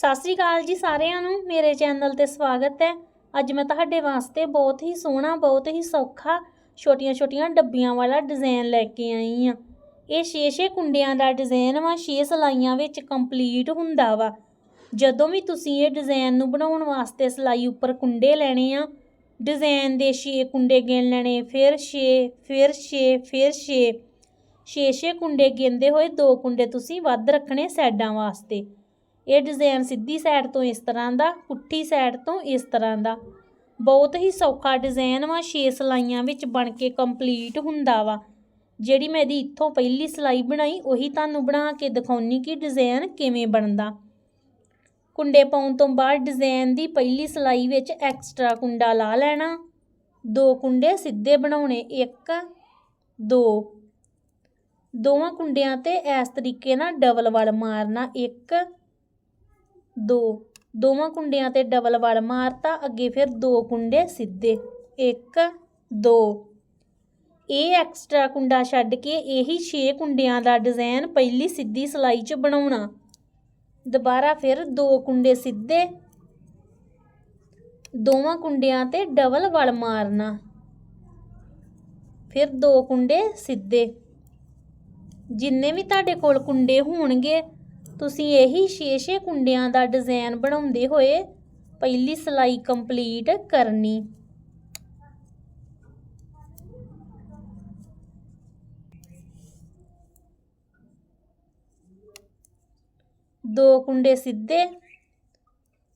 ਸਤਿ ਸ੍ਰੀ ਅਕਾਲ ਜੀ ਸਾਰਿਆਂ ਨੂੰ, ਮੇਰੇ ਚੈਨਲ ਤੇ ਸਵਾਗਤ ਹੈ। ਅੱਜ ਮੈਂ ਤੁਹਾਡੇ ਵਾਸਤੇ ਬਹੁਤ ਹੀ ਸੋਹਣਾ, ਬਹੁਤ ਹੀ ਸੌਖਾ, ਛੋਟੀਆਂ-ਛੋਟੀਆਂ ਡੱਬੀਆਂ ਵਾਲਾ ਡਿਜ਼ਾਈਨ ਲੈ ਕੇ ਆਈ ਆ ਇਹ 6-6 ਕੁੰਡਿਆਂ ਦਾ ਡਿਜ਼ਾਈਨ ਵਾ 6 ਸਲਾਈਆਂ ਵਿੱਚ ਕੰਪਲੀਟ ਹੁੰਦਾ ਵਾ। ਜਦੋਂ ਵੀ ਤੁਸੀਂ ਇਹ ਡਿਜ਼ਾਈਨ ਨੂੰ ਬਣਾਉਣ ਵਾਸਤੇ ਸਲਾਈ ਉੱਪਰ ਕੁੰਡੇ ਲੈਣੇ ਆ ਡਿਜ਼ਾਈਨ ਦੇ 6 ਕੁੰਡੇ ਗਿਣ ਲੈਣੇ, ਫਿਰ 6 ਫਿਰ 6 ਫਿਰ 6 6-6 ਕੁੰਡੇ ਗਿਣਦੇ ਹੋਏ ਦੋ ਕੁੰਡੇ ਤੁਸੀਂ ਵੱਧ ਰੱਖਣੇ ਸਾਈਡਾਂ ਵਾਸਤੇ। ਇਹ ਡਿਜ਼ਾਈਨ ਸਿੱਧੀ ਸਾਈਡ ਤੋਂ ਇਸ ਤਰ੍ਹਾਂ ਦਾ, ਪੁੱਠੀ ਸਾਈਡ ਤੋਂ ਇਸ ਤਰ੍ਹਾਂ ਦਾ। ਬਹੁਤ ਹੀ ਸੌਖਾ ਡਿਜ਼ਾਈਨ ਵਾ 6 ਸਲਾਈਆਂ ਵਿੱਚ ਬਣ ਕੇ ਕੰਪਲੀਟ ਹੁੰਦਾ ਵਾ। ਜਿਹੜੀ ਮੈਂ ਇਹਦੀ ਇੱਥੋਂ ਪਹਿਲੀ ਸਲਾਈ ਬਣਾਈ, ਉਹੀ ਤੁਹਾਨੂੰ ਬਣਾ ਕੇ ਦਿਖਾਉਣੀ ਕਿ ਡਿਜ਼ਾਈਨ ਕਿਵੇਂ ਬਣਦਾ। ਕੁੰਡੇ ਪਾਉਣ ਤੋਂ ਬਾਅਦ ਡਿਜ਼ਾਈਨ ਦੀ ਪਹਿਲੀ ਸਲਾਈ ਵਿੱਚ ਐਕਸਟਰਾ ਕੁੰਡਾ ਲਾ ਲੈਣਾ। ਦੋ ਕੁੰਡੇ ਸਿੱਧੇ ਬਣਾਉਣੇ, ਇੱਕ, ਦੋ। ਦੋਵਾਂ ਕੁੰਡਿਆਂ ਤੇ ਇਸ ਤਰੀਕੇ ਨਾਲ ਡਬਲ ਵਲ ਮਾਰਨਾ, ਇੱਕ ਦੋ। ਦੋਵਾਂ ਕੁੰਡਿਆਂ ਤੇ ਡਬਲ ਵਲ ਮਾਰਤਾ, ਅੱਗੇ ਫਿਰ ਦੋ ਕੁੰਡੇ ਸਿੱਧੇ। ਇੱਕ, ਦੋ। ਇਹ ਐਕਸਟਰਾ ਕੁੰਡਾ ਛੱਡ ਕੇ ਇਹੀ 6 ਕੁੰਡਿਆਂ ਦਾ ਡਿਜ਼ਾਈਨ ਪਹਿਲੀ ਸਿੱਧੀ ਸਲਾਈ 'ਚ ਬਣਾਉਣਾ। ਦੁਬਾਰਾ ਫਿਰ ਦੋ ਕੁੰਡੇ ਸਿੱਧੇ। ਦੋਵਾਂ ਕੁੰਡਿਆਂ ਤੇ ਡਬਲ ਵਲ ਮਾਰਨਾ। ਫਿਰ ਦੋ ਕੁੰਡੇ ਸਿੱਧੇ। ਜਿੰਨੇ ਵੀ ਤੁਹਾਡੇ ਕੋਲ ਕੁੰਡੇ ਹੋਣਗੇ ਤੁਸੀਂ ਇਹੀ 6-6 ਕੁੰਡਿਆਂ ਦਾ ਡਿਜ਼ਾਈਨ ਬਣਾਉਂਦੇ ਹੋਏ ਪਹਿਲੀ ਸਲਾਈ ਕੰਪਲੀਟ ਕਰਨੀ। ਦੋ ਕੁੰਡੇ ਸਿੱਧੇ,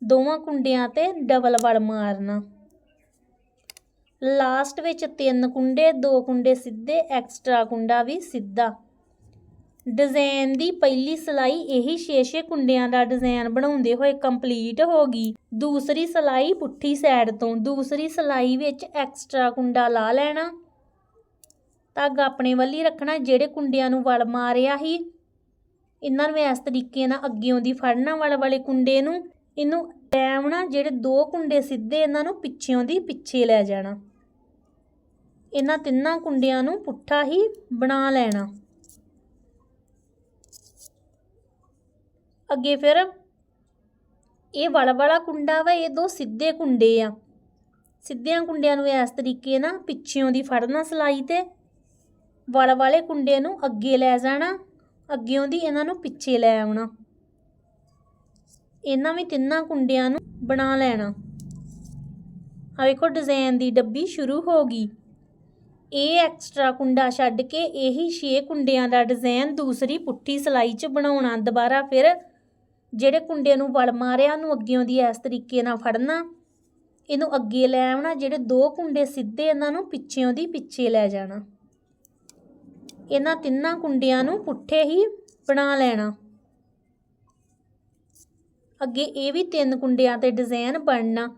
ਦੋਵਾਂ ਕੁੰਡਿਆਂ ਤੇ ਡਬਲ ਵਲ ਮਾਰਨਾ। ਲਾਸਟ ਵਿੱਚ ਤਿੰਨ ਕੁੰਡੇ, ਦੋ ਕੁੰਡੇ ਸਿੱਧੇ, ਐਕਸਟਰਾ ਕੁੰਡਾ ਵੀ ਸਿੱਧਾ। ਡਿਜ਼ਾਈਨ ਦੀ ਪਹਿਲੀ ਸਿਲਾਈ ਇਹੀ 6-6 ਕੁੰਡਿਆਂ ਦਾ ਡਿਜ਼ਾਈਨ ਬਣਾਉਂਦੇ ਹੋਏ ਕੰਪਲੀਟ ਹੋ ਗਈ। ਦੂਸਰੀ ਸਿਲਾਈ ਪੁੱਠੀ ਸਾਈਡ ਤੋਂ, ਦੂਸਰੀ ਸਿਲਾਈ ਵਿੱਚ ਐਕਸਟਰਾ ਕੁੰਡਾ ਲਾ ਲੈਣਾ। ਧਾਗਾ ਆਪਣੇ ਵੱਲ ਹੀ ਰੱਖਣਾ, ਜਿਹੜੇ ਕੁੰਡਿਆਂ ਨੂੰ ਵਲ ਮਾਰਿਆ ਸੀ। ਇਹਨਾਂ ਨੂੰ ਇਸ ਤਰੀਕੇ ਨਾਲ ਅੱਗਿਓਂ ਦੀ ਫੜਨਾ, ਵਾਲੇ ਵਾਲੇ ਕੁੰਡੇ ਨੂੰ। ਇਹਨੂੰ ਐਵਣਾ ਜਿਹੜੇ ਦੋ ਕੁੰਡੇ ਸਿੱਧੇ, ਇਹਨਾਂ ਨੂੰ ਪਿੱਛਿਓਂ ਦੀ ਪਿੱਛੇ ਲੈ ਜਾਣਾ। ਇਹਨਾਂ ਤਿੰਨਾਂ ਕੁੰਡਿਆਂ ਨੂੰ ਪੁੱਠਾ ਹੀ ਬਣਾ ਲੈਣਾ। ਅੱਗੇ ਫਿਰ ਇਹ ਵਲ ਵਾਲਾ ਕੁੰਡਾ ਵਾ, ਇਹ ਦੋ ਸਿੱਧੇ ਕੁੰਡੇ ਆ। ਸਿੱਧਿਆਂ ਕੁੰਡਿਆਂ ਨੂੰ ਇਸ ਤਰੀਕੇ ਨਾਲ ਪਿੱਛਿਓਂ ਦੀ ਫੜਨਾ ਸਲਾਈ ਤੇ ਵਲ ਵਾਲੇ ਕੁੰਡੇ ਨੂੰ ਅੱਗੇ ਲੈ ਜਾਣਾ, ਅੱਗਿਓਂ ਦੀ ਇਹਨਾਂ ਨੂੰ ਪਿੱਛੇ ਲੈ ਆਉਣਾ। ਇਹਨਾਂ ਵੀ ਤਿੰਨਾਂ ਕੁੰਡਿਆਂ ਨੂੰ ਬਣਾ ਲੈਣਾ। ਆ ਵੇਖੋ ਡਿਜ਼ਾਈਨ ਦੀ ਡੱਬੀ ਸ਼ੁਰੂ ਹੋ ਗਈ। ਇਹ ਐਕਸਟਰਾ ਕੁੰਡਾ ਛੱਡ ਕੇ ਇਹੀ 6 ਕੁੰਡਿਆਂ ਦਾ ਡਿਜ਼ਾਈਨ ਦੂਸਰੀ ਪੁੱਠੀ ਸਲਾਈ 'ਚ ਬਣਾਉਣਾ, ਦੁਬਾਰਾ ਫਿਰ ਜਿਹੜੇ ਕੁੰਡੇ ਨੂੰ ਵਲ ਮਾਰਿਆ, ਉਹਨੂੰ ਅੱਗਿਓਂ ਦੀ ਇਸ ਤਰੀਕੇ ਨਾਲ ਫੜਨਾ। ਇਹਨੂੰ ਅੱਗੇ ਲੈ ਆਉਣਾ, ਜਿਹੜੇ ਦੋ ਕੁੰਡੇ ਸਿੱਧੇ ਇਹਨਾਂ ਨੂੰ ਪਿੱਛਿਓਂ ਦੀ ਪਿੱਛੇ ਲੈ ਜਾਣਾ। ਇਹਨਾਂ ਤਿੰਨਾਂ ਕੁੰਡਿਆਂ ਨੂੰ ਪੁੱਠੇ ਹੀ ਬਣਾ ਲੈਣਾ। ਅੱਗੇ ਇਹ ਵੀ ਤਿੰਨ ਕੁੰਡਿਆਂ ਤੇ ਡਿਜ਼ਾਈਨ ਬਣਨਾ।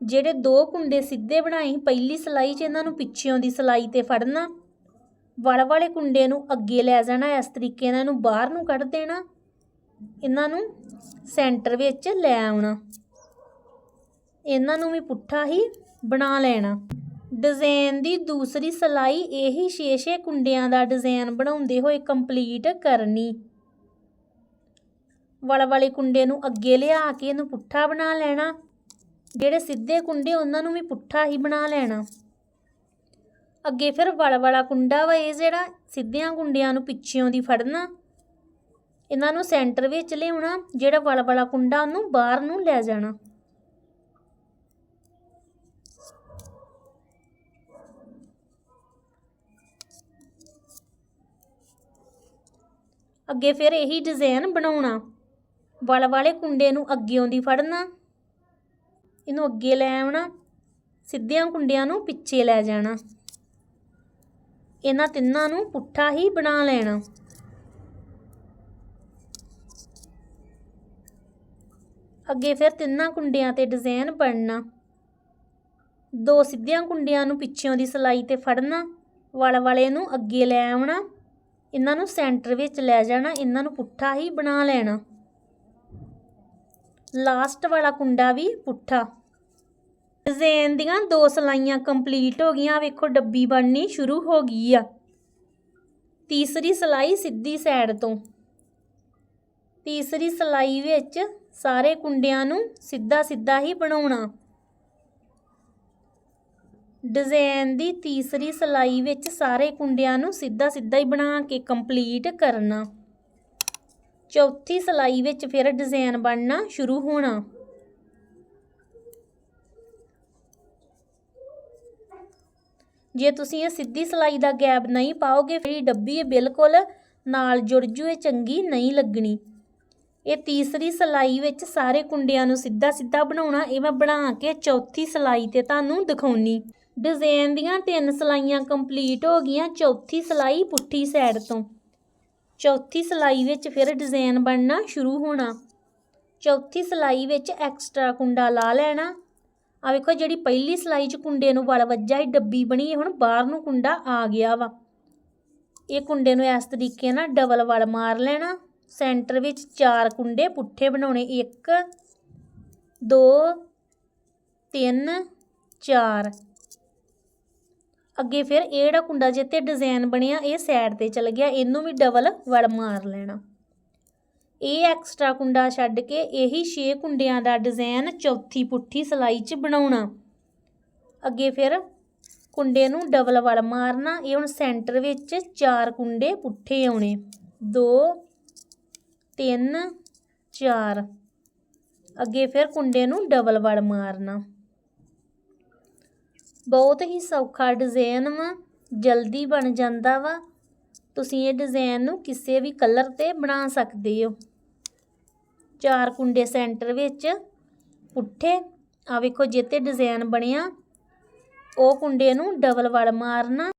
ਜਿਹੜੇ ਦੋ ਕੁੰਡੇ ਸਿੱਧੇ ਬਣਾਏ, ਪਹਿਲੀ ਸਲਾਈ 'ਚ ਇਹਨਾਂ ਨੂੰ ਪਿੱਛਿਓਂ ਦੀ ਸਲਾਈ ਤੇ ਫੜਨਾ। ਵਲ ਵਾਲੇ ਕੁੰਡੇ ਨੂੰ ਅੱਗੇ ਲੈ ਜਾਣਾ, ਇਸ ਤਰੀਕੇ ਨਾਲ ਇਹਨੂੰ ਬਾਹਰ ਨੂੰ ਕੱਢ ਦੇਣਾ। ਇਹਨਾਂ ਨੂੰ ਸੈਂਟਰ ਵਿੱਚ ਲੈ ਆਉਣਾ। ਇਹਨਾਂ ਨੂੰ ਵੀ ਪੁੱਠਾ ਹੀ ਬਣਾ ਲੈਣਾ। ਡਿਜ਼ਾਈਨ ਦੀ ਦੂਸਰੀ ਸਲਾਈ ਇਹੀ 6-6 ਕੁੰਡਿਆਂ ਦਾ ਡਿਜ਼ਾਈਨ ਬਣਾਉਂਦੇ ਹੋਏ ਕੰਪਲੀਟ ਕਰਨੀ। ਵਲ ਵਾਲੇ ਕੁੰਡੇ ਨੂੰ ਅੱਗੇ ਲਿਆ ਕੇ ਇਹਨੂੰ ਪੁੱਠਾ ਬਣਾ ਲੈਣਾ। ਜਿਹੜੇ ਸਿੱਧੇ ਕੁੰਡੇ ਉਹਨਾਂ ਨੂੰ ਵੀ ਪੁੱਠਾ ਹੀ ਬਣਾ ਲੈਣਾ। ਅੱਗੇ ਫਿਰ ਵਾਲਾ ਵਾਲਾ ਕੁੰਡਾ ਵਾ ਇਹ ਜਿਹੜਾ ਸਿੱਧਿਆਂ ਕੁੰਡਿਆਂ ਨੂੰ ਪਿੱਛਿਓਂ ਦੀ ਫੜਨਾ। ਇਹਨਾਂ ਨੂੰ ਸੈਂਟਰ ਵਿੱਚ ਲਿਆਉਣਾ, ਜਿਹੜਾ ਵਲ ਵਾਲਾ ਕੁੰਡਾ ਉਹਨੂੰ ਬਾਹਰ ਨੂੰ ਲੈ ਜਾਣਾ। ਅੱਗੇ ਫਿਰ ਇਹੀ ਡਿਜ਼ਾਈਨ ਬਣਾਉਣਾ। ਵਲ ਵਾਲੇ ਕੁੰਡੇ ਨੂੰ ਅੱਗਿਓਂ ਦੀ ਫੜਨਾ, ਇਹਨੂੰ ਅੱਗੇ ਲੈ ਆਉਣਾ, ਸਿੱਧਿਆਂ ਕੁੰਡਿਆਂ ਨੂੰ ਪਿੱਛੇ ਲੈ ਜਾਣਾ। ਇਹਨਾਂ ਤਿੰਨਾਂ ਨੂੰ ਪੁੱਠਾ ਹੀ ਬਣਾ ਲੈਣਾ। ਅੱਗੇ ਫਿਰ ਤਿੰਨਾਂ ਕੁੰਡਿਆਂ ਤੇ ਡਿਜ਼ਾਈਨ ਬਣਨਾ। ਦੋ ਸਿੱਧਿਆਂ ਕੁੰਡਿਆਂ ਨੂੰ ਪਿੱਛਿਓਂ ਦੀ ਸਲਾਈ ਤੇ ਫੜਨਾ, ਵਲ ਵਾਲੇ ਨੂੰ ਅੱਗੇ ਲੈ ਆਉਣਾ, ਇਹਨਾਂ ਨੂੰ ਸੈਂਟਰ ਵਿੱਚ ਲੈ ਜਾਣਾ, ਇਹਨਾਂ ਨੂੰ ਪੁੱਠਾ ਹੀ ਬਣਾ ਲੈਣਾ। ਲਾਸਟ ਵਾਲਾ ਕੁੰਡਾ ਵੀ ਪੁੱਠਾ। ਡਿਜ਼ਾਈਨ ਦੀਆਂ ਦੋ ਸਲਾਈਆਂ ਕੰਪਲੀਟ ਹੋ ਗਈਆਂ, ਵੇਖੋ ਡੱਬੀ ਬਣਨੀ ਸ਼ੁਰੂ ਹੋ ਗਈ ਆ। ਤੀਸਰੀ ਸਲਾਈ ਸਿੱਧੀ ਸਾਈਡ ਤੋਂ। ਤੀਸਰੀ ਸਲਾਈ ਵਿੱਚ ਸਾਰੇ ਕੁੰਡਿਆਂ ਨੂੰ ਸਿੱਧਾ ਸਿੱਧਾ ਹੀ ਬਣਾਉਣਾ। ਡਿਜ਼ਾਈਨ ਦੀ ਤੀਸਰੀ ਸਲਾਈ ਵਿੱਚ ਸਾਰੇ ਕੁੰਡਿਆਂ ਨੂੰ ਸਿੱਧਾ ਸਿੱਧਾ ਹੀ ਬਣਾ ਕੇ ਕੰਪਲੀਟ ਕਰਨਾ। ਚੌਥੀ ਸਲਾਈ ਵਿੱਚ ਫਿਰ ਡਿਜ਼ਾਈਨ ਬਣਨਾ ਸ਼ੁਰੂ ਹੋਣਾ। ਜੇ ਤੁਸੀਂ ਇਹ ਸਿੱਧੀ ਸਲਾਈ ਦਾ ਗੈਪ ਨਹੀਂ ਪਾਓਗੇ, ਫਿਰ ਡੱਬੀ ਬਿਲਕੁਲ ਨਾਲ ਜੁੜ ਜੂਏ, ਚੰਗੀ ਨਹੀਂ ਲੱਗਣੀ। ਇਹ ਤੀਸਰੀ ਸਲਾਈ ਵਿੱਚ ਸਾਰੇ ਕੁੰਡਿਆਂ ਨੂੰ ਸਿੱਧਾ ਸਿੱਧਾ ਬਣਾਉਣਾ, ਇਹ ਮੈਂ ਬਣਾ ਕੇ ਚੌਥੀ ਸਲਾਈ ਤੇ ਤੁਹਾਨੂੰ ਦਿਖਾਉਣੀ। ਡਿਜ਼ਾਈਨ ਦੀਆਂ ਤਿੰਨ ਸਲਾਈਆਂ ਕੰਪਲੀਟ ਹੋ ਗਈਆਂ, ਚੌਥੀ ਸਲਾਈ ਪੁੱਠੀ ਸਾਈਡ ਤੋਂ। ਚੌਥੀ ਸਲਾਈ ਵਿੱਚ ਫਿਰ ਡਿਜ਼ਾਈਨ ਬਣਨਾ ਸ਼ੁਰੂ ਹੋਣਾ। ਚੌਥੀ ਸਲਾਈ ਵਿੱਚ ਐਕਸਟਰਾ ਕੁੰਡਾ ਲਾ ਲੈਣਾ। ਆ ਵੇਖੋ ਜਿਹੜੀ ਪਹਿਲੀ ਸਲਾਈ 'ਚ ਕੁੰਡੇ ਨੂੰ ਵਲ ਵੱਜਾ ਹੀ ਡੱਬੀ ਬਣੀ ਹੁਣ ਬਾਹਰ ਨੂੰ ਕੁੰਡਾ ਆ ਗਿਆ ਵਾ। ਇਹ ਕੁੰਡੇ ਨੂੰ ਇਸ ਤਰੀਕੇ ਨਾਲ ਡਬਲ ਵਲ ਮਾਰ ਲੈਣਾ। ਸੈਂਟਰ ਵਿੱਚ ਚਾਰ ਕੁੰਡੇ ਪੁੱਠੇ ਬਣਾਉਣੇ। 1 2 3 4 ਅੱਗੇ ਫਿਰ ਇਹ ਜਿਹੜਾ ਕੁੰਡਾ ਜਿੱਤੇ ਡਿਜ਼ਾਈਨ ਬਣਿਆ, ਇਹ ਸਾਈਡ ਤੇ ਚਲ ਗਿਆ। ਇਹਨੂੰ ਵੀ ਡਬਲ ਵਲ ਮਾਰ ਲੈਣਾ। ਇਹ ਐਕਸਟਰਾ ਕੁੰਡਾ ਛੱਡ ਕੇ ਇਹੀ 6 ਕੁੰਡਿਆਂ ਦਾ ਡਿਜ਼ਾਈਨ ਚੌਥੀ ਪੁੱਠੀ ਸਲਾਈ 'ਚ ਬਣਾਉਣਾ। ਅੱਗੇ ਫਿਰ ਕੁੰਡੇ ਨੂੰ ਡਬਲ ਵੜ ਮਾਰਨਾ। ਇਹ ਹੁਣ ਸੈਂਟਰ ਵਿੱਚ ਚਾਰ ਕੁੰਡੇ ਪੁੱਠੇ ਆਉਣੇ। 2 3 4 ਅੱਗੇ ਫਿਰ ਕੁੰਡੇ ਨੂੰ ਡਬਲ ਵਲ ਮਾਰਨਾ। ਬਹੁਤ ਹੀ ਸੌਖਾ ਡਿਜ਼ਾਈਨ ਵਾ, ਜਲਦੀ ਬਣ ਜਾਂਦਾ ਵਾ। ਤੁਸੀਂ ਇਹ ਡਿਜ਼ਾਈਨ ਨੂੰ ਕਿਸੇ ਵੀ ਕਲਰ ਤੇ ਬਣਾ ਸਕਦੇ ਹੋ। ਚਾਰ ਕੁੰਡੇ ਸੈਂਟਰ ਵਿੱਚ ਪੁੱਠੇ ਆ ਵੇਖੋ ਜਿੱਤੇ ਡਿਜ਼ਾਈਨ ਬਣਿਆ, ਉਹ ਕੁੰਡੇ ਨੂੰ ਡਬਲ ਵਲ ਮਾਰਨਾ।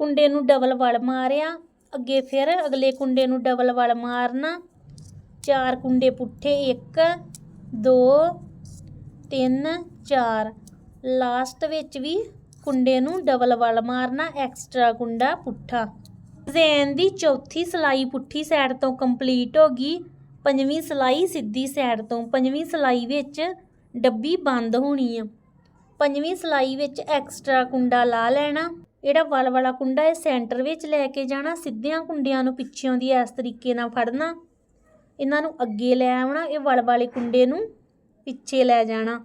ਕੁੰਡੇ ਨੂੰ ਡਬਲ ਵਲ ਮਾਰਿਆ ਅੱਗੇ ਫਿਰ ਅਗਲੇ ਕੁੰਡੇ ਨੂੰ ਡਬਲ ਵਲ ਮਾਰਨਾ। ਚਾਰ ਕੁੰਡੇ ਪੁੱਠੇ 1 2 3 4 ਲਾਸਟ ਵਿੱਚ ਵੀ ਕੁੰਡੇ ਨੂੰ ਡਬਲ ਵਲ ਮਾਰਨਾ ਐਕਸਟਰਾ ਕੁੰਡਾ ਪੁੱਠਾ। ਡਿਜ਼ਾਈਨ ਦੀ ਚੌਥੀ ਸਲਾਈ ਪੁੱਠੀ ਸਾਈਡ ਤੋਂ ਕੰਪਲੀਟ ਹੋ ਗਈ। ਪੰਜਵੀਂ ਸਲਾਈ ਸਿੱਧੀ ਸਾਈਡ ਤੋਂ, ਪੰਜਵੀਂ ਸਲਾਈ ਵਿੱਚ ਡੱਬੀ ਬੰਦ ਹੋਣੀ ਆ। ਪੰਜਵੀਂ ਸਲਾਈ ਵਿੱਚ ਐਕਸਟਰਾ ਕੁੰਡਾ ਲਾ ਲੈਣਾ। ਜਿਹੜਾ ਵਲ ਵਾਲਾ ਕੁੰਡਾ ਇਹ ਸੈਂਟਰ ਵਿੱਚ ਲੈ ਕੇ ਜਾਣਾ, ਸਿੱਧਿਆਂ ਕੁੰਡਿਆਂ ਨੂੰ ਪਿੱਛੋਂ ਦੀ ਇਸ ਤਰੀਕੇ ਨਾਲ ਫੜਨਾ, ਇਹਨਾਂ ਨੂੰ ਅੱਗੇ ਲੈ ਆਉਣਾ, ਇਹ ਵਲ ਵਾਲੇ ਕੁੰਡੇ ਨੂੰ ਪਿੱਛੇ ਲੈ ਜਾਣਾ।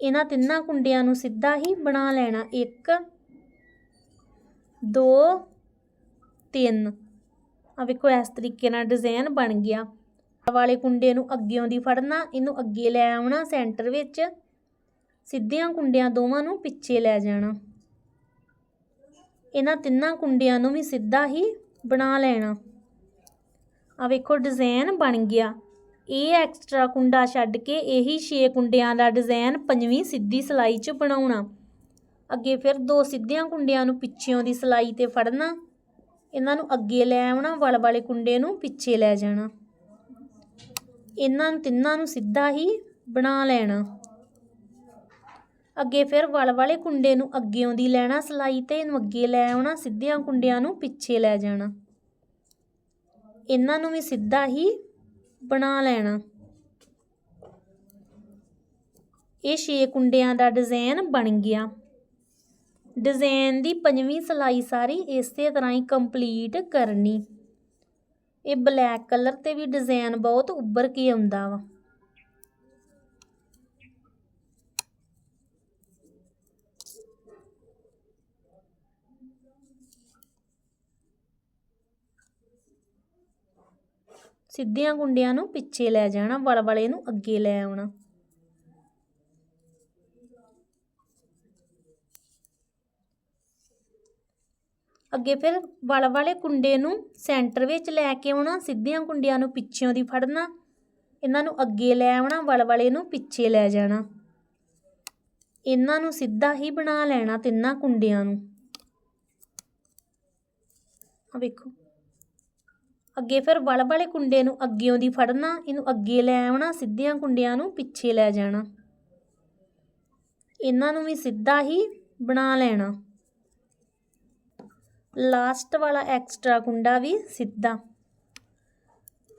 ਇਹਨਾਂ ਤਿੰਨਾਂ ਕੁੰਡਿਆਂ ਨੂੰ ਸਿੱਧਾ ਹੀ ਬਣਾ ਲੈਣਾ। 1 2 3 ਆ ਵੇਖੋ, ਇਸ ਤਰੀਕੇ ਨਾਲ ਡਿਜ਼ਾਈਨ ਬਣ ਗਿਆ। ਵਾਲੇ ਕੁੰਡੇ ਨੂੰ ਅੱਗਿਓਂ ਦੀ ਫੜਨਾ, ਇਹਨੂੰ ਅੱਗੇ ਲੈ ਆਉਣਾ ਸੈਂਟਰ ਵਿੱਚ, ਸਿੱਧਿਆਂ ਕੁੰਡਿਆਂ ਦੋਵਾਂ ਨੂੰ ਪਿੱਛੇ ਲੈ ਜਾਣਾ। ਇਹਨਾਂ ਤਿੰਨਾਂ ਕੁੰਡਿਆਂ ਨੂੰ ਵੀ ਸਿੱਧਾ ਹੀ ਬਣਾ ਲੈਣਾ। ਆ ਵੇਖੋ ਡਿਜ਼ਾਈਨ ਬਣ ਗਿਆ। ਇਹ ਐਕਸਟਰਾ ਕੁੰਡਾ ਛੱਡ ਕੇ ਇਹੀ 6 ਕੁੰਡਿਆਂ ਦਾ ਡਿਜ਼ਾਈਨ ਪੰਜਵੀਂ ਸਿੱਧੀ ਸਲਾਈ 'ਚ ਬਣਾਉਣਾ। ਅੱਗੇ ਫਿਰ ਦੋ ਸਿੱਧਿਆਂ ਕੁੰਡਿਆਂ ਨੂੰ ਪਿੱਛਿਓਂ ਦੀ ਸਲਾਈ ਤੇ ਫੜਨਾ। ਇਹਨਾਂ ਨੂੰ ਅੱਗੇ ਲੈ ਆਉਣਾ, ਵਲ ਵਾਲੇ ਕੁੰਡੇ ਨੂੰ ਪਿੱਛੇ ਲੈ ਜਾਣਾ। ਇਹਨਾਂ ਤਿੰਨਾਂ ਨੂੰ ਸਿੱਧਾ ਹੀ ਬਣਾ ਲੈਣਾ। ਅੱਗੇ ਫਿਰ ਵਲ ਵਾਲੇ ਕੁੰਡੇ ਨੂੰ ਅੱਗੇੋਂ ਦੀ ਲੈਣਾ ਸਲਾਈ ਤੇ ਇਹਨੂੰ ਅੱਗੇ ਲੈ ਆਉਣਾ, ਸਿੱਧਿਆਂ ਕੁੰਡਿਆਂ ਨੂੰ ਪਿੱਛੇ ਲੈ ਜਾਣਾ। ਇਹਨਾਂ ਨੂੰ ਵੀ ਸਿੱਧਾ ਹੀ ਬਣਾ ਲੈਣਾ। ਇਹ ਛੇ ਕੁੰਡਿਆਂ ਦਾ ਡਿਜ਼ਾਈਨ ਬਣ ਗਿਆ। ਡਿਜ਼ਾਈਨ ਦੀ ਪੰਜਵੀਂ ਸਲਾਈ ਸਾਰੀ ਇਸੇ ਤਰ੍ਹਾਂ ਹੀ ਕੰਪਲੀਟ ਕਰਨੀ। ਇਹ ਬਲੈਕ ਕਲਰ ਤੇ ਵੀ ਡਿਜ਼ਾਈਨ ਬਹੁਤ ਉੱਭਰ ਕੇ ਆਉਂਦਾ ਵਾ। ਸਿੱਧੀਆਂ ਕੁੰਡਿਆਂ ਨੂੰ ਪਿੱਛੇ ਲੈ ਜਾਣਾ, ਵਲ ਵਾਲੇ ਨੂੰ ਅੱਗੇ ਲੈ ਆਉਣਾ। ਅੱਗੇ ਫਿਰ ਵਲ ਵਾਲੇ ਕੁੰਡੇ ਨੂੰ ਸੈਂਟਰ ਵਿੱਚ ਲੈ ਕੇ ਆਉਣਾ, ਸਿੱਧੀਆਂ ਕੁੰਡਿਆਂ ਨੂੰ ਪਿੱਛਿਓਂ ਦੀ ਫੜਨਾ, ਇਹਨਾਂ ਨੂੰ ਅੱਗੇ ਲੈ ਆਉਣਾ, ਵਲ ਵਾਲੇ ਨੂੰ ਪਿੱਛੇ ਲੈ ਜਾਣਾ। ਇਹਨਾਂ ਨੂੰ ਸਿੱਧਾ ਹੀ ਬਣਾ ਲੈਣਾ ਤਿੰਨਾਂ ਕੁੰਡਿਆਂ ਨੂੰ। ਆ ਵੇਖੋ। ਅੱਗੇ ਫਿਰ ਵਲ ਵਾਲੇ ਕੁੰਡੇ ਨੂੰ ਅੱਗਿਓਂ ਦੀ ਫੜਨਾ, ਇਹਨੂੰ ਅੱਗੇ ਲੈ ਆਉਣਾ, ਸਿੱਧੀਆਂ ਕੁੰਡਿਆਂ ਨੂੰ ਪਿੱਛੇ ਲੈ ਜਾਣਾ। ਇਹਨਾਂ ਨੂੰ ਵੀ ਸਿੱਧਾ ਹੀ ਬਣਾ ਲੈਣਾ। ਲਾਸਟ ਵਾਲਾ ਐਕਸਟਰਾ ਕੁੰਡਾ ਵੀ ਸਿੱਧਾ।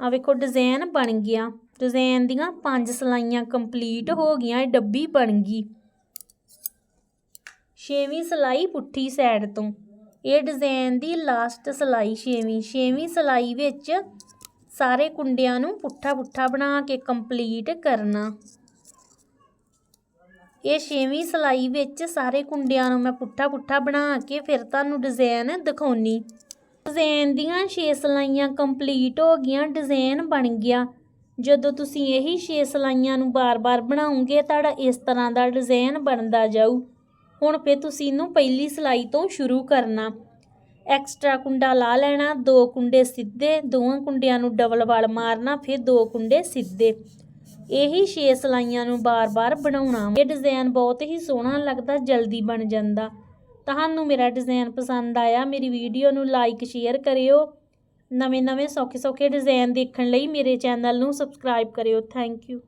ਆ ਵੇਖੋ ਡਿਜ਼ਾਈਨ ਬਣ ਗਿਆ। ਡਿਜ਼ਾਈਨ ਦੀਆਂ ਪੰਜ ਸਲਾਈਆਂ ਕੰਪਲੀਟ ਹੋ ਗਈਆਂ, ਇਹ ਡੱਬੀ ਬਣ ਗਈ। ਛੇਵੀਂ ਸਲਾਈ ਪੁੱਠੀ ਸਾਈਡ ਤੋਂ। ਇਹ ਡਿਜ਼ਾਈਨ ਦੀ ਲਾਸਟ ਸਲਾਈ ਛੇਵੀਂ ਛੇਵੀਂ ਸਲਾਈ ਵਿੱਚ ਸਾਰੇ ਕੁੰਡਿਆਂ ਨੂੰ ਪੁੱਠਾ ਪੁੱਠਾ ਬਣਾ ਕੇ ਕੰਪਲੀਟ ਕਰਨਾ। ਇਹ ਛੇਵੀਂ ਸਲਾਈ ਵਿੱਚ ਸਾਰੇ ਕੁੰਡਿਆਂ ਨੂੰ ਮੈਂ ਪੁੱਠਾ ਪੁੱਠਾ ਬਣਾ ਕੇ ਫਿਰ ਤੁਹਾਨੂੰ ਡਿਜ਼ਾਈਨ ਦਿਖਾਉਣੀ। ਡਿਜ਼ਾਈਨ ਦੀਆਂ 6 ਸਲਾਈਆਂ ਕੰਪਲੀਟ ਹੋ ਗਈਆਂ ਡਿਜ਼ਾਈਨ ਬਣ ਗਿਆ। ਜਦੋਂ ਤੁਸੀਂ ਇਹੀ 6 ਸਲਾਈਆਂ ਨੂੰ ਬਾਰ-ਬਾਰ ਬਣਾਉਂਗੇ ਤੁਹਾਡਾ ਇਸ ਤਰ੍ਹਾਂ ਦਾ ਡਿਜ਼ਾਈਨ ਬਣਦਾ ਜਾਊ। ਹੁਣ ਫਿਰ ਤੁਸੀਂ ਇਹਨੂੰ ਪਹਿਲੀ ਸਲਾਈ ਤੋਂ ਸ਼ੁਰੂ ਕਰਨਾ। ਐਕਸਟਰਾ ਕੁੰਡਾ ਲਾ ਲੈਣਾ, ਦੋ ਕੁੰਡੇ ਸਿੱਧੇ, ਦੋਵਾਂ ਕੁੰਡਿਆਂ ਨੂੰ ਡਬਲ ਵਲ ਮਾਰਨਾ, ਫਿਰ ਦੋ ਕੁੰਡੇ ਸਿੱਧੇ। ਇਹੀ 6 ਸਲਾਈਆਂ ਨੂੰ ਬਾਰ-ਬਾਰ ਬਣਾਉਣਾ। ਇਹ ਡਿਜ਼ਾਈਨ ਬਹੁਤ ਹੀ ਸੋਹਣਾ ਲੱਗਦਾ, ਜਲਦੀ ਬਣ ਜਾਂਦਾ। ਤੁਹਾਨੂੰ ਮੇਰਾ ਡਿਜ਼ਾਈਨ ਪਸੰਦ ਆਇਆ, ਮੇਰੀ ਵੀਡੀਓ ਨੂੰ ਲਾਈਕ, ਸ਼ੇਅਰ ਕਰਿਓ। ਨਵੇਂ-ਨਵੇਂ ਸੌਖੇ-ਸੌਖੇ ਡਿਜ਼ਾਈਨ ਦੇਖਣ ਲਈ ਮੇਰੇ ਚੈਨਲ ਨੂੰ ਸਬਸਕ੍ਰਾਈਬ ਕਰਿਓ। Thank you.